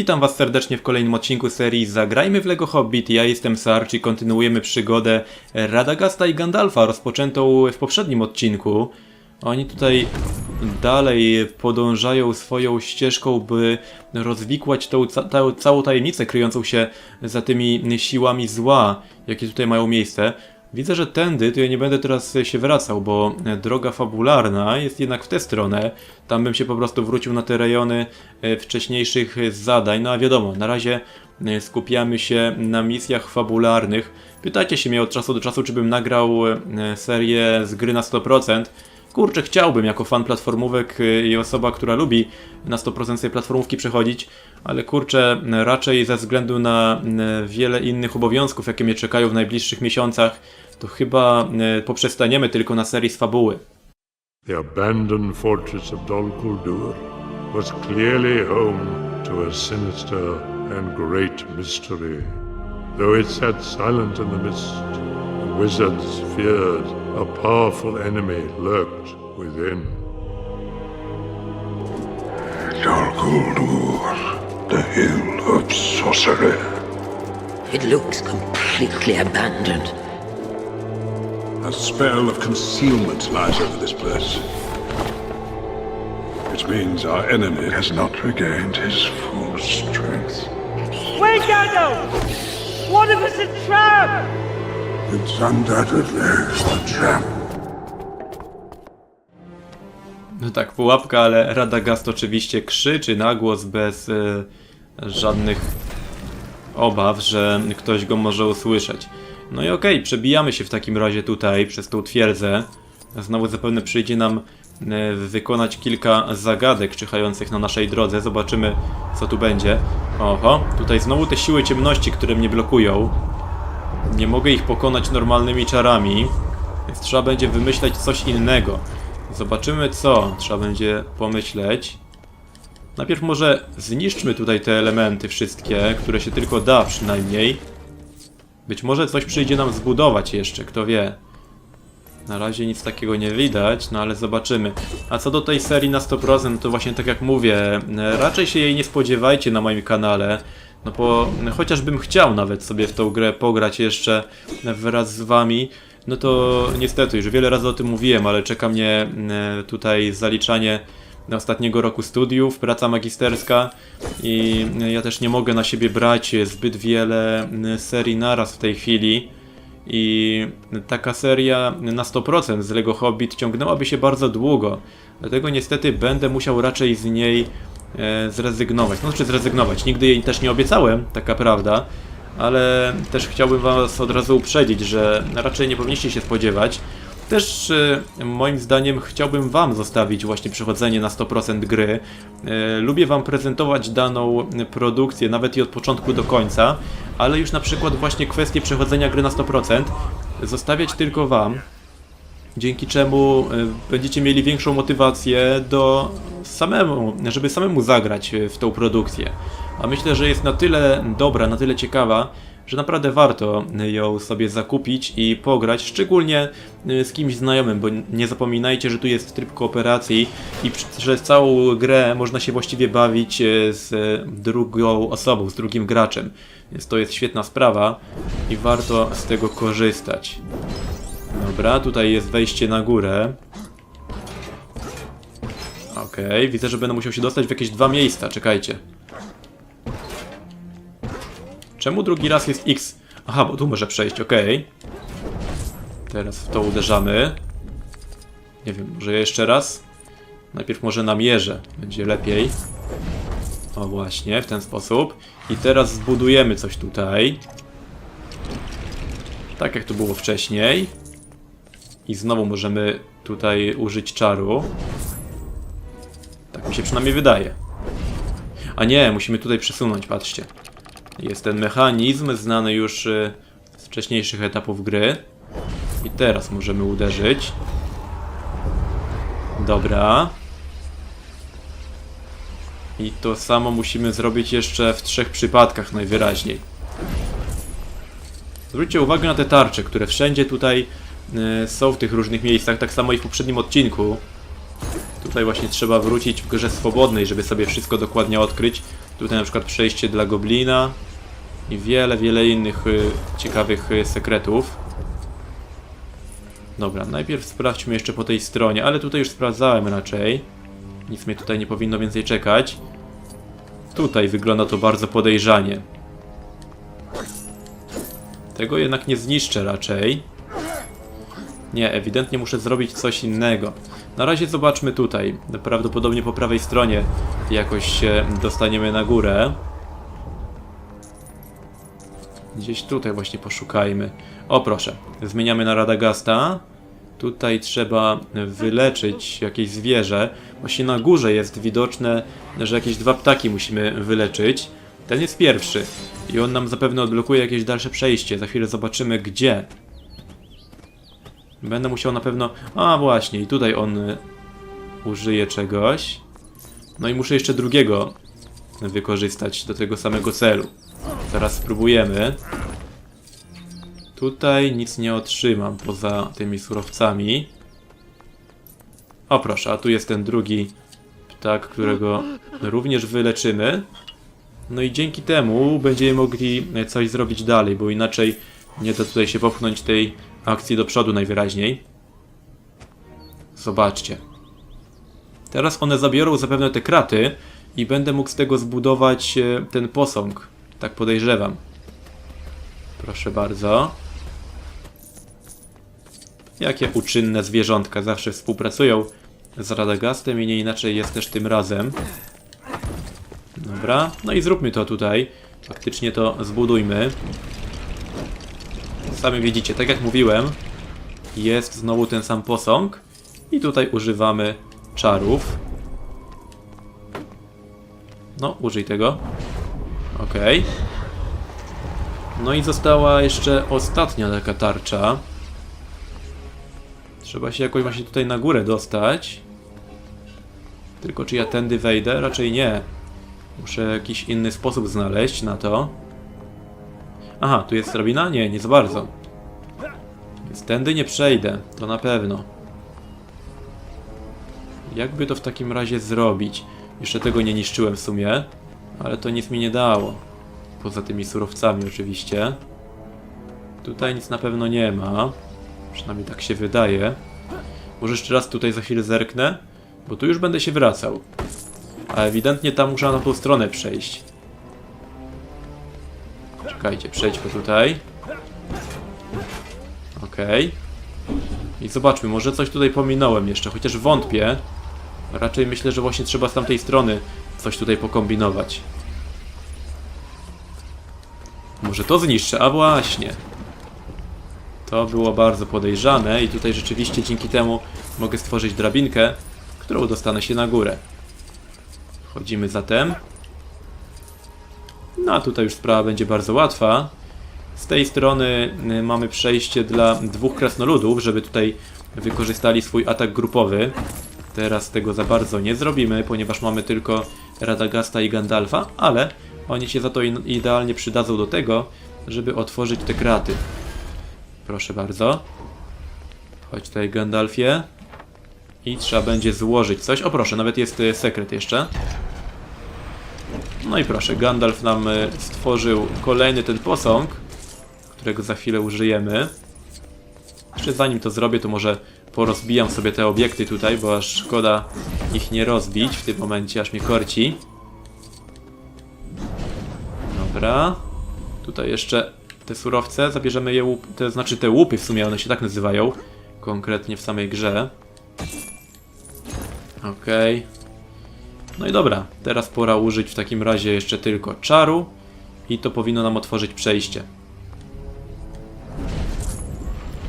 Witam Was serdecznie w kolejnym odcinku serii Zagrajmy w Lego Hobbit. Ja jestem Sarch i kontynuujemy przygodę Radagasta i Gandalfa rozpoczętą w poprzednim odcinku. Oni tutaj dalej podążają swoją ścieżką, by rozwikłać tą ca ta całą tajemnicę kryjącą się za tymi siłami zła, jakie tutaj mają miejsce. Widzę, że tędy to ja nie będę teraz się wracał, bo droga fabularna jest jednak w tę stronę. Tam bym się po prostu wrócił na te rejony e, wcześniejszych zadań. No a wiadomo, na razie e, skupiamy się na misjach fabularnych. Pytajcie się mnie od czasu do czasu, czy bym nagrał e, serię z gry na 100%. Kurczę, chciałbym jako fan platformówek i osoba, która lubi na 100% sobie platformówki przechodzić, ale kurczę, raczej ze względu na wiele innych obowiązków, jakie mnie czekają w najbliższych miesiącach, to chyba y, poprzestaniemy tylko na serii z fabuły. The abandoned fortress of Dol Guldur was clearly home to a sinister and great mystery. Though it sat silent in the mist, the wizards feared a powerful enemy lurked within. Dol Guldur, the Hill of Sorcery. It looks completely abandoned. A spell of concealment lies over this place. Which means our enemy has not regained his full strength. Wait, Gandalf! What if it's a trap? It's undoubtedly a trap. No tak, pułapka, ale Radagast oczywiście krzyczy na głos bez e, żadnych obaw, że ktoś go może usłyszeć. No i okej, przebijamy się w takim razie tutaj przez tą twierdzę. Znowu zapewne przyjdzie nam e, wykonać kilka zagadek czyhających na naszej drodze. Zobaczymy, co tu będzie. Oho, tutaj znowu te siły ciemności, które mnie blokują. Nie mogę ich pokonać normalnymi czarami, więc trzeba będzie wymyśleć coś innego. Zobaczymy co trzeba będzie pomyśleć. Najpierw może zniszczmy tutaj te elementy wszystkie, które się tylko da przynajmniej. Być może coś przyjdzie nam zbudować jeszcze, kto wie. Na razie nic takiego nie widać, no ale zobaczymy. A co do tej serii na 100%, to właśnie tak jak mówię, raczej się jej nie spodziewajcie na moim kanale. No bo chociażbym chciał nawet sobie w tą grę pograć jeszcze wraz z wami, no to niestety już wiele razy o tym mówiłem, ale czeka mnie e, tutaj zaliczanie ostatniego roku studiów, praca magisterska i ja też nie mogę na siebie brać zbyt wiele serii naraz w tej chwili. I taka seria na 100% z Lego Hobbit ciągnęłaby się bardzo długo. Dlatego niestety będę musiał raczej z niej e, zrezygnować. No, czy zrezygnować? Nigdy jej też nie obiecałem, taka prawda. Ale też chciałbym Was od razu uprzedzić, że raczej nie powinniście się spodziewać. Też e, moim zdaniem chciałbym Wam zostawić właśnie przechodzenie na 100% gry. E, Lubię Wam prezentować daną produkcję, nawet i od początku do końca, ale już na przykład właśnie kwestię przechodzenia gry na 100% zostawiać tylko Wam dzięki czemu y, będziecie mieli większą motywację do samemu, żeby samemu zagrać y, w tą produkcję. A myślę, że jest na tyle dobra, na tyle ciekawa, że naprawdę warto ją sobie zakupić i pograć, szczególnie y, z kimś znajomym, bo nie zapominajcie, że tu jest tryb kooperacji i przez całą grę można się właściwie bawić y, z drugą osobą, z drugim graczem. Więc to jest świetna sprawa i warto z tego korzystać. Dobra, tutaj jest wejście na górę. Okej, widzę, że będę musiał się dostać w jakieś dwa miejsca, czekajcie. Czemu drugi raz jest X? Aha, bo tu może przejść, okej. Teraz w to uderzamy. Nie wiem, może jeszcze raz? Najpierw może namierzę, będzie lepiej. O właśnie, w ten sposób. I teraz zbudujemy coś tutaj. Tak jak to było wcześniej. I znowu możemy tutaj użyć czaru. Tak mi się przynajmniej wydaje. A nie, musimy tutaj przesunąć, patrzcie. Jest ten mechanizm znany już y, z wcześniejszych etapów gry. I teraz możemy uderzyć. Dobra. I to samo musimy zrobić jeszcze w trzech przypadkach najwyraźniej. Zwróćcie uwagę na te tarcze, które wszędzie tutaj y, są w tych różnych miejscach, tak samo i w poprzednim odcinku. Tutaj właśnie trzeba wrócić w grze swobodnej, żeby sobie wszystko dokładnie odkryć. Tutaj na przykład przejście dla goblina i wiele, wiele innych y, ciekawych y, sekretów. Dobra, najpierw sprawdźmy jeszcze po tej stronie, ale tutaj już sprawdzałem raczej. Nic mnie tutaj nie powinno więcej czekać. Tutaj wygląda to bardzo podejrzanie. Tego jednak nie zniszczę raczej. Nie, ewidentnie muszę zrobić coś innego. Na razie zobaczmy tutaj. Prawdopodobnie po prawej stronie jakoś się dostaniemy na górę. Gdzieś tutaj właśnie poszukajmy. O proszę, zmieniamy na Radagasta. Tutaj trzeba wyleczyć jakieś zwierzę. Właśnie na górze jest widoczne, że jakieś dwa ptaki musimy wyleczyć. Ten jest pierwszy. I on nam zapewne odblokuje jakieś dalsze przejście. Za chwilę zobaczymy gdzie. Będę musiał na pewno... A właśnie, i tutaj on y, użyje czegoś. No i muszę jeszcze drugiego wykorzystać do tego samego celu. Zaraz spróbujemy. Tutaj nic nie otrzymam poza tymi surowcami. O proszę, a tu jest ten drugi ptak, którego również wyleczymy. No i dzięki temu będziemy mogli coś zrobić dalej, bo inaczej nie da tutaj się popchnąć tej akcji do przodu najwyraźniej. Zobaczcie. Teraz one zabiorą zapewne te kraty i będę mógł z tego zbudować e, ten posąg. Tak podejrzewam. Proszę bardzo. Jakie uczynne zwierzątka zawsze współpracują z Radagastem i nie inaczej jest też tym razem. Dobra, no i zróbmy to tutaj. Faktycznie to zbudujmy. Sami widzicie, tak jak mówiłem, jest znowu ten sam posąg i tutaj używamy czarów. No, użyj tego. Okej. No i została jeszcze ostatnia taka tarcza. Trzeba się jakoś właśnie tutaj na górę dostać. Tylko czy ja tędy wejdę? Raczej nie. Muszę jakiś inny sposób znaleźć na to. Aha, tu jest drabina? Nie, nie za bardzo. Więc tędy nie przejdę, to na pewno. Jakby to w takim razie zrobić? Jeszcze tego nie niszczyłem w sumie, ale to nic mi nie dało. Poza tymi surowcami oczywiście. Tutaj nic na pewno nie ma. Przynajmniej tak się wydaje. Może jeszcze raz tutaj za chwilę zerknę, bo tu już będę się wracał. A ewidentnie tam muszę na tą stronę przejść. Czekajcie, przejdźmy tutaj. Okej. I zobaczmy, może coś tutaj pominąłem jeszcze, chociaż wątpię. Raczej myślę, że właśnie trzeba z tamtej strony coś tutaj pokombinować. Może to zniszczę, a właśnie. To było bardzo podejrzane i tutaj rzeczywiście dzięki temu mogę stworzyć drabinkę, którą dostanę się na górę. Wchodzimy zatem. No a tutaj już sprawa będzie bardzo łatwa. Z tej strony y, mamy przejście dla dwóch krasnoludów, żeby tutaj wykorzystali swój atak grupowy. Teraz tego za bardzo nie zrobimy, ponieważ mamy tylko Radagasta i Gandalfa, ale oni się za to idealnie przydadzą do tego, żeby otworzyć te kraty. Proszę bardzo. Chodź tutaj Gandalfie. I trzeba będzie złożyć coś. O proszę, nawet jest y, sekret jeszcze. No i proszę, Gandalf nam y, stworzył kolejny ten posąg, którego za chwilę użyjemy. Jeszcze zanim to zrobię, to może porozbijam sobie te obiekty tutaj, bo aż szkoda ich nie rozbić w tym momencie, aż mnie korci. Dobra. Tutaj jeszcze te surowce, zabierzemy je, łup, te, znaczy te łupy w sumie, one się tak nazywają, konkretnie w samej grze. Okej. No i dobra, teraz pora użyć w takim razie jeszcze tylko czaru i to powinno nam otworzyć przejście.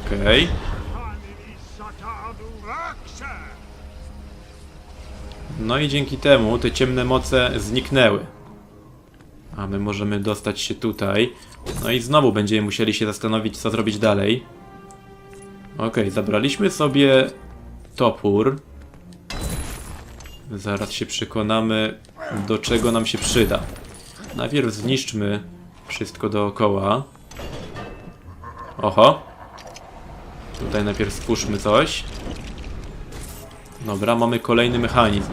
Okej. No i dzięki temu te ciemne moce zniknęły. A my możemy dostać się tutaj. No i znowu będziemy musieli się zastanowić, co zrobić dalej. Okej, zabraliśmy sobie topór. Zaraz się przekonamy, do czego nam się przyda. Najpierw zniszczmy wszystko dookoła. Oho. Tutaj najpierw stwórzmy coś. Dobra, mamy kolejny mechanizm.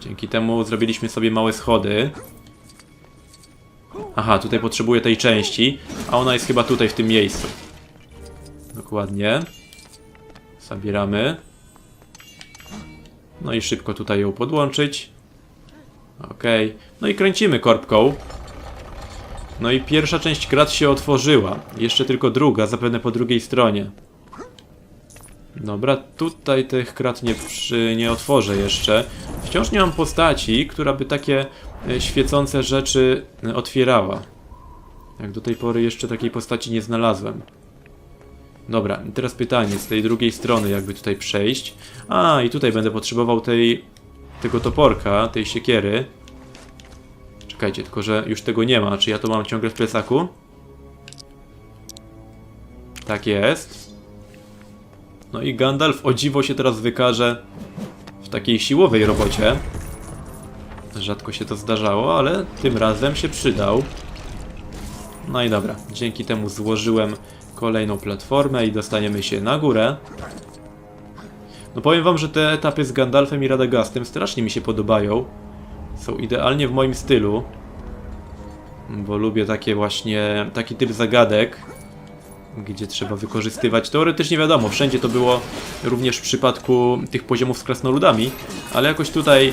Dzięki temu zrobiliśmy sobie małe schody. Aha, tutaj potrzebuję tej części, a ona jest chyba tutaj w tym miejscu. Dokładnie. Zabieramy. No i szybko tutaj ją podłączyć. Okej. No i kręcimy korbką. No i pierwsza część krat się otworzyła. Jeszcze tylko druga, zapewne po drugiej stronie. Dobra, tutaj tych krat nie, przy, nie otworzę jeszcze. Wciąż nie mam postaci, która by takie e, świecące rzeczy e, otwierała. Jak do tej pory jeszcze takiej postaci nie znalazłem. Dobra, teraz pytanie z tej drugiej strony, jakby tutaj przejść. A, i tutaj będę potrzebował tej, tego toporka, tej siekiery. Czekajcie, tylko że już tego nie ma. Czy ja to mam ciągle w plecaku? Tak jest. No i Gandalf o dziwo się teraz wykaże w takiej siłowej robocie. Rzadko się to zdarzało, ale tym razem się przydał. No i dobra, dzięki temu złożyłem kolejną platformę i dostaniemy się na górę. No powiem wam, że te etapy z Gandalfem i Radagastem strasznie mi się podobają. Są idealnie w moim stylu. Bo lubię takie właśnie, taki typ zagadek, gdzie trzeba wykorzystywać. Teoretycznie wiadomo, wszędzie to było również w przypadku tych poziomów z krasnoludami, ale jakoś tutaj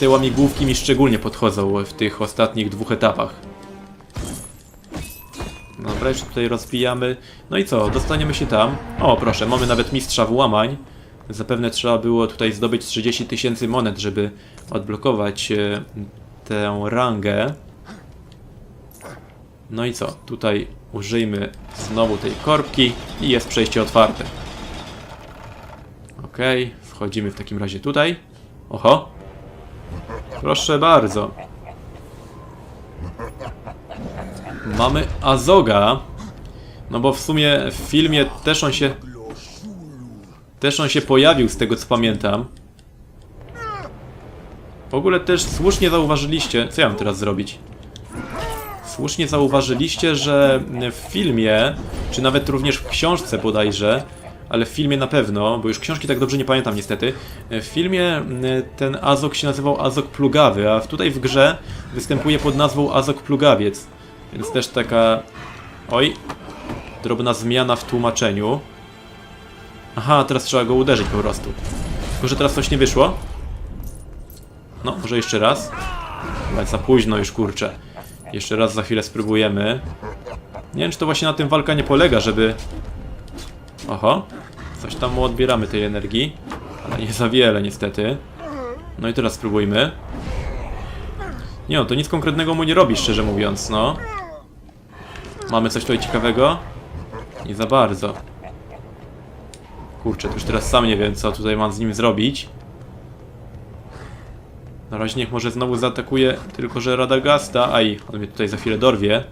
te łamigłówki mi szczególnie podchodzą w tych ostatnich dwóch etapach. Dobra, jeszcze tutaj rozbijamy. No i co, dostaniemy się tam. O, proszę, mamy nawet mistrza włamań. Zapewne trzeba było tutaj zdobyć 30 tysięcy monet, żeby odblokować e, tę rangę. No i co, tutaj użyjmy znowu tej korbki i jest przejście otwarte. Okej, wchodzimy w takim razie tutaj. Oho. Proszę bardzo. Mamy Azoga. No bo w sumie w filmie też on się... Też on się pojawił z tego co pamiętam. W ogóle też słusznie zauważyliście... Co ja mam teraz zrobić? Słusznie zauważyliście, że w filmie, czy nawet również w książce bodajże, ale w filmie na pewno, bo już książki tak dobrze nie pamiętam niestety, w filmie mm, ten Azok się nazywał Azok Plugawy, a tutaj w grze występuje pod nazwą Azok Plugawiec. Więc też taka... Oj, drobna zmiana w tłumaczeniu. Aha, teraz trzeba go uderzyć po prostu. Tylko, że teraz coś nie wyszło. No, może jeszcze raz. Chyba za późno już, kurczę. Jeszcze raz za chwilę spróbujemy. Nie wiem, czy to właśnie na tym walka nie polega, żeby... Oho. Coś tam mu odbieramy tej energii. Ale nie za wiele, niestety. No i teraz spróbujmy. Nie no, to nic konkretnego mu nie robi, szczerze mówiąc, no. Mamy coś tutaj ciekawego? Nie za bardzo. Kurczę, to już teraz sam nie wiem, co tutaj mam z nim zrobić. Na razie niech może znowu zaatakuje, tylko że Radagasta. Aj, on mnie tutaj za chwilę dorwie.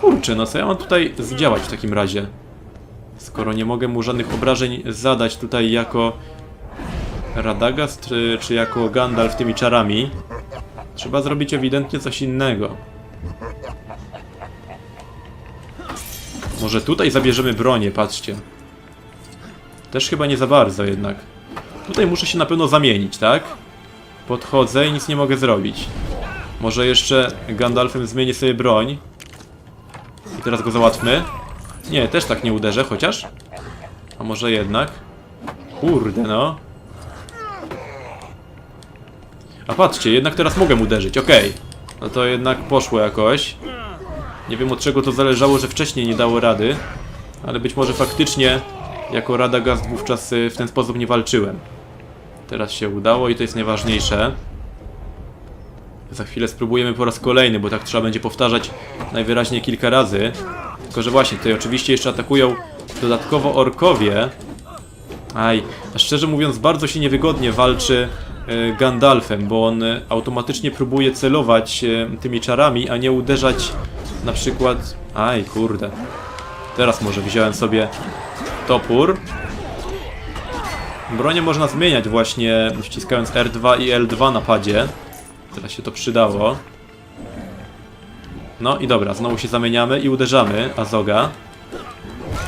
Kurczę, no co ja mam tutaj zdziałać w takim razie? Skoro nie mogę mu żadnych obrażeń zadać tutaj jako Radagast, czy, czy jako Gandalf tymi czarami, trzeba zrobić ewidentnie coś innego. Może tutaj zabierzemy bronię, patrzcie. Też chyba nie za bardzo jednak. Tutaj muszę się na pewno zamienić, tak? Podchodzę i nic nie mogę zrobić. Może jeszcze Gandalfem zmienię sobie broń. I teraz go załatwmy. Nie, też tak nie uderzę, chociaż. A może jednak? Kurde no. A patrzcie, jednak teraz mogę uderzyć, okej. No to jednak poszło jakoś. Nie wiem od czego to zależało, że wcześniej nie dało rady. Ale być może faktycznie jako Radagast wówczas y, w ten sposób nie walczyłem. Teraz się udało i to jest najważniejsze. Za chwilę spróbujemy po raz kolejny, bo tak trzeba będzie powtarzać najwyraźniej kilka razy. Tylko, że właśnie, tutaj oczywiście jeszcze atakują dodatkowo orkowie. Aj, a szczerze mówiąc, bardzo się niewygodnie walczy e, Gandalfem, bo on e, automatycznie próbuje celować tymi czarami, a nie uderzać na przykład... Aj, kurde. Teraz może wziąłem sobie topór. Bronię można zmieniać właśnie wciskając R2 i L2 na padzie. Teraz się to przydało. No i dobra, znowu się zamieniamy i uderzamy Azoga.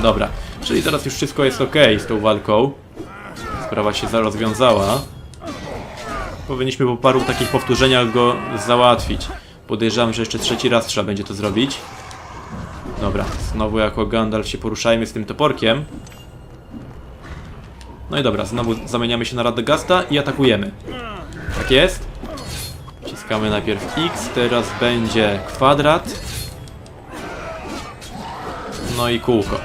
Dobra, czyli teraz już wszystko jest ok z tą walką. Sprawa się rozwiązała. Powinniśmy po paru takich powtórzeniach go załatwić. Podejrzewam, że jeszcze trzeci raz trzeba będzie to zrobić. Dobra, znowu jako Gandalf się poruszajmy z tym toporkiem. No i dobra, znowu zamieniamy się na Radagasta i atakujemy. Tak jest. Wciskamy najpierw X, teraz będzie kwadrat. No i kółko.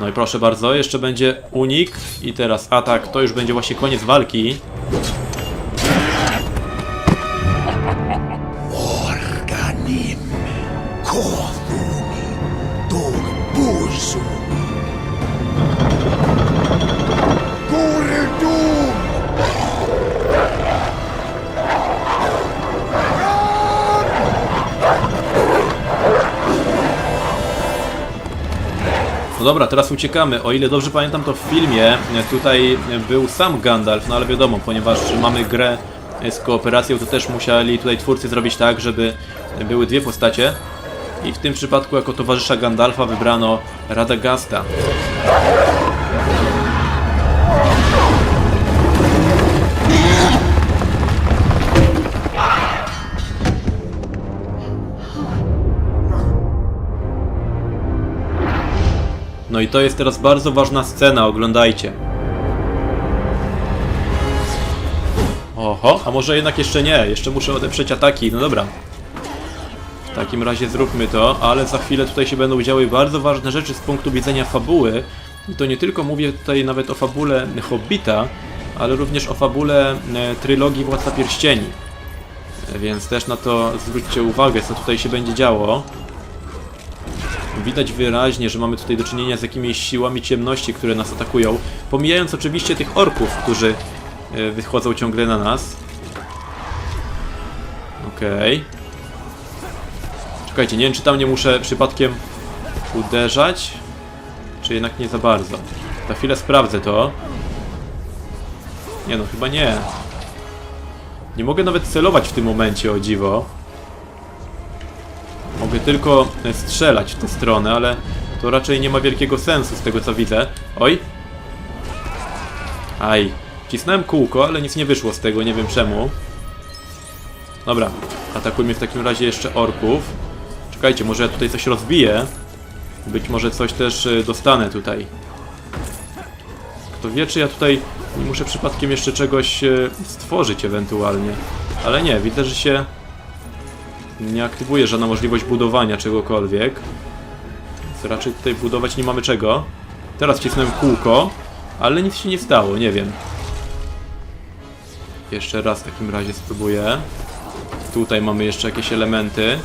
No i proszę bardzo, jeszcze będzie unik i teraz atak, to już będzie właśnie koniec walki. Dobra, teraz uciekamy. O ile dobrze pamiętam, to w filmie tutaj był sam Gandalf, no ale wiadomo, ponieważ mamy grę z kooperacją, to też musieli tutaj twórcy zrobić tak, żeby były dwie postacie. I w tym przypadku jako towarzysza Gandalfa wybrano Radagasta. No i to jest teraz bardzo ważna scena, oglądajcie. Oho, a może jednak jeszcze nie, jeszcze muszę odeprzeć ataki, no dobra. W takim razie zróbmy to, ale za chwilę tutaj się będą działy bardzo ważne rzeczy z punktu widzenia fabuły. I to nie tylko mówię tutaj nawet o fabule Hobbita, ale również o fabule e, trylogii Władca Pierścieni. E, Więc też na to zwróćcie uwagę, co tutaj się będzie działo. Widać wyraźnie, że mamy tutaj do czynienia z jakimiś siłami ciemności, które nas atakują. Pomijając oczywiście tych orków, którzy e, wychodzą ciągle na nas. Okej. Czekajcie, nie wiem czy tam nie muszę przypadkiem uderzać, czy jednak nie za bardzo. Za chwilę sprawdzę to. Nie no, chyba nie. Nie mogę nawet celować w tym momencie, o dziwo. Mogę tylko e, strzelać w tę stronę, ale to raczej nie ma wielkiego sensu z tego co widzę. Oj! Aj. Cisnąłem kółko, ale nic nie wyszło z tego, nie wiem czemu. Dobra, atakujmy w takim razie jeszcze orków. Czekajcie, może ja tutaj coś rozbiję. Być może coś też e, dostanę tutaj. Kto wie, czy ja tutaj nie muszę przypadkiem jeszcze czegoś e, stworzyć ewentualnie. Ale nie, widzę, że się nie aktywuje żadna możliwość budowania czegokolwiek. Więc raczej tutaj budować nie mamy czego. Teraz wcisnąłem kółko, ale nic się nie stało, nie wiem. Jeszcze raz w takim razie spróbuję. Tutaj mamy jeszcze jakieś elementy.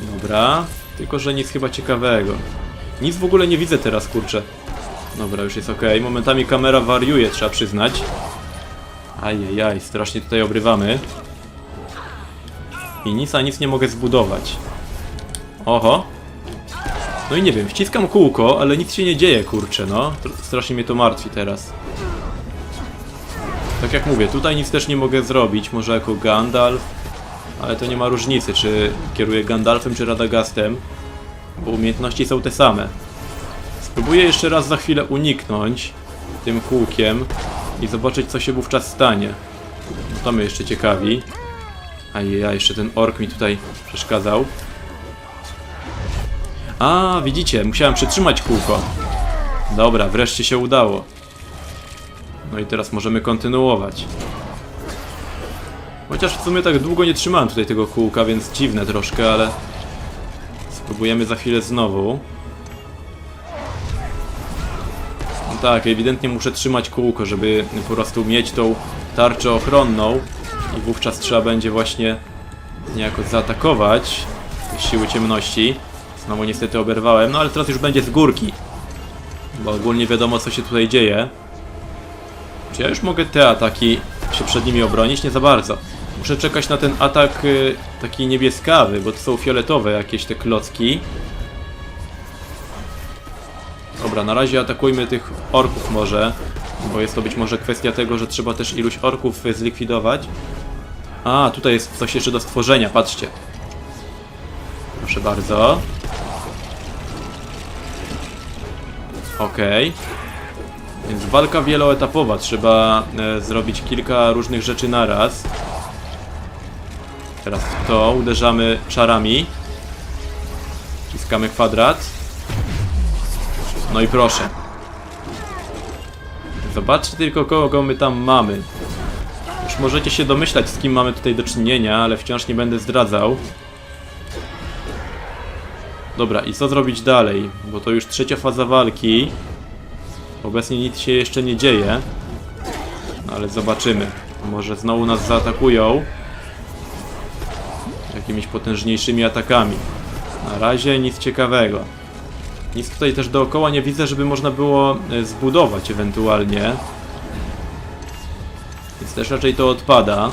Dobra, tylko że nic chyba ciekawego. Nic w ogóle nie widzę teraz, kurczę. Dobra, już jest ok. Momentami kamera wariuje, trzeba przyznać. Ajajaj, strasznie tutaj obrywamy. I nic a nic nie mogę zbudować. Oho. No i nie wiem, wciskam kółko, ale nic się nie dzieje, kurczę, no. Tr- Strasznie mnie to martwi teraz. Tak jak mówię, tutaj nic też nie mogę zrobić, może jako Gandalf, ale to nie ma różnicy, czy kieruję Gandalfem, czy Radagastem, bo umiejętności są te same. Spróbuję jeszcze raz za chwilę uniknąć tym kółkiem i zobaczyć, co się wówczas stanie. To mnie jeszcze ciekawi. Ajajaj, jeszcze ten ork mi tutaj przeszkadzał. A, widzicie, musiałem przytrzymać kółko. Dobra, wreszcie się udało. No i teraz możemy kontynuować. Chociaż w sumie tak długo nie trzymałem tutaj tego kółka, więc dziwne troszkę, ale... Spróbujemy za chwilę znowu. No tak, ewidentnie muszę trzymać kółko, żeby po prostu mieć tą tarczę ochronną i wówczas trzeba będzie właśnie niejako zaatakować siły ciemności. Znowu niestety oberwałem, no ale teraz już będzie z górki. Bo ogólnie wiadomo co się tutaj dzieje. Czy ja już mogę te ataki się przed nimi obronić? Nie za bardzo. Muszę czekać na ten atak y, taki niebieskawy, bo to są fioletowe jakieś te klocki. Dobra, na razie atakujmy tych orków może, bo jest to być może kwestia tego, że trzeba też iluś orków zlikwidować. A, tutaj jest coś jeszcze do stworzenia, patrzcie. Proszę bardzo. Okej. Więc walka wieloetapowa. Trzeba e, zrobić kilka różnych rzeczy naraz. Teraz to uderzamy czarami. Wciskamy kwadrat. No i proszę. Zobaczcie tylko kogo my tam mamy. Możecie się domyślać z kim mamy tutaj do czynienia, ale wciąż nie będę zdradzał. Dobra, i co zrobić dalej? Bo to już trzecia faza walki. Obecnie nic się jeszcze nie dzieje. No, ale zobaczymy. Może znowu nas zaatakują. Jakimiś potężniejszymi atakami. Na razie nic ciekawego. Nic tutaj też dookoła nie widzę, żeby można było e, zbudować ewentualnie. Więc też raczej to odpada.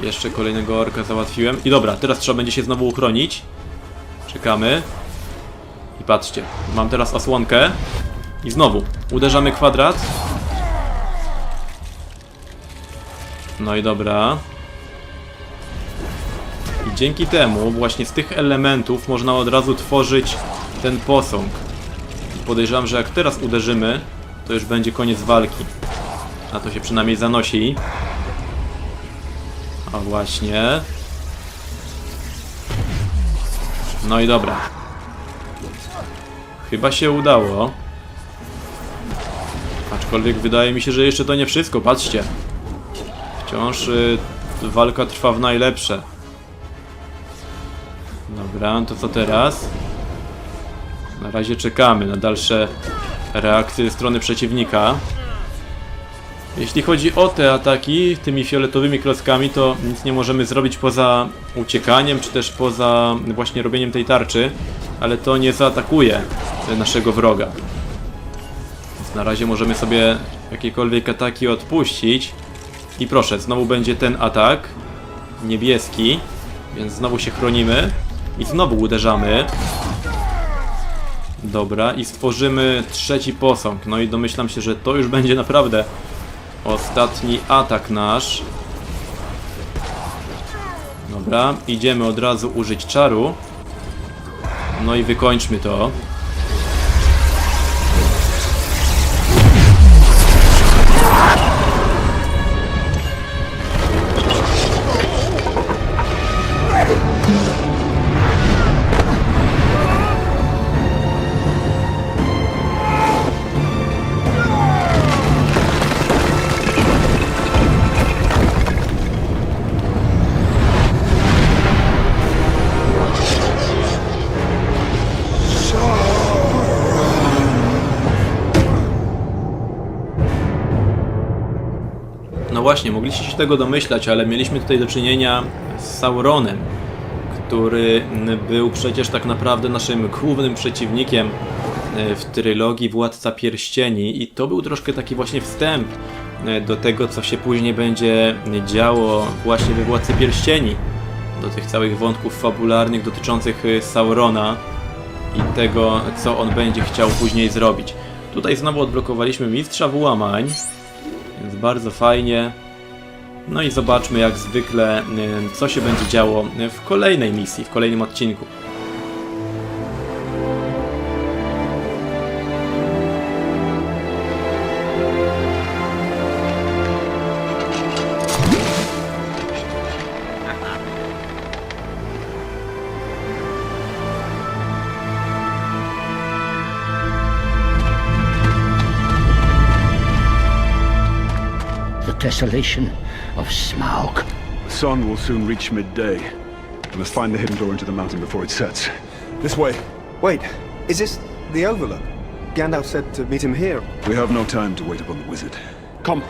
Jeszcze kolejnego orka załatwiłem. I dobra, teraz trzeba będzie się znowu uchronić. Czekamy. I patrzcie, mam teraz osłonkę. I znowu, uderzamy kwadrat. No i dobra. I dzięki temu właśnie z tych elementów można od razu tworzyć ten posąg. I podejrzewam, że jak teraz uderzymy, to już będzie koniec walki. A to się przynajmniej zanosi. A właśnie. No i dobra. Chyba się udało. Aczkolwiek wydaje mi się, że jeszcze to nie wszystko. Patrzcie. Wciąż y, walka trwa w najlepsze. Dobra, to co teraz? Na razie czekamy na dalsze reakcje ze strony przeciwnika. Jeśli chodzi o te ataki tymi fioletowymi klockami, to nic nie możemy zrobić poza uciekaniem, czy też poza właśnie robieniem tej tarczy, ale to nie zaatakuje naszego wroga. Więc na razie możemy sobie jakiekolwiek ataki odpuścić. I proszę, znowu będzie ten atak niebieski, więc znowu się chronimy i znowu uderzamy. Dobra, i stworzymy trzeci posąg. No i domyślam się, że to już będzie naprawdę ostatni atak nasz. Dobra, idziemy od razu użyć czaru. No i wykończmy to. Właśnie, mogliście się tego domyślać, ale mieliśmy tutaj do czynienia z Sauronem, który był przecież tak naprawdę naszym głównym przeciwnikiem e, w trylogii Władca Pierścieni i to był troszkę taki właśnie wstęp e, do tego, co się później będzie działo właśnie we Władcy Pierścieni, do tych całych wątków fabularnych dotyczących e, Saurona i tego, co on będzie chciał później zrobić. Tutaj znowu odblokowaliśmy Mistrza Włamań, więc bardzo fajnie. No i zobaczmy jak zwykle, y, co się będzie działo w kolejnej misji, w kolejnym odcinku. Desolation of Smaug. The sun will soon reach midday. We must find the hidden door into the mountain before it sets. This way. Wait, is this the Overlook? Gandalf said to meet him here. We have no time to wait upon the wizard. Come.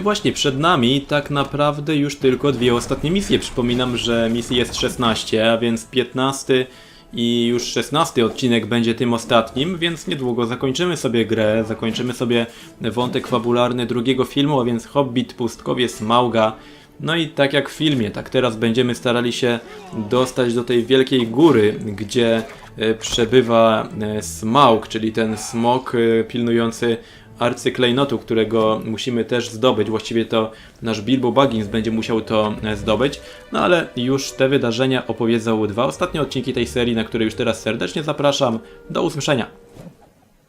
I właśnie, przed nami tak naprawdę już tylko dwie ostatnie misje. Przypominam, że misji jest 16, a więc 15 i już 16 odcinek będzie tym ostatnim, więc niedługo zakończymy sobie grę, zakończymy sobie wątek fabularny drugiego filmu, a więc Hobbit, Pustkowie, Smauga No i tak jak w filmie, tak teraz będziemy starali się dostać do tej wielkiej góry, gdzie e, przebywa e, Smaug, czyli ten smok e, pilnujący arcyklejnotu, którego musimy też zdobyć. Właściwie to nasz Bilbo Baggins będzie musiał to e, zdobyć. No ale już te wydarzenia opowiedzą dwa ostatnie odcinki tej serii, na które już teraz serdecznie zapraszam. Do usłyszenia.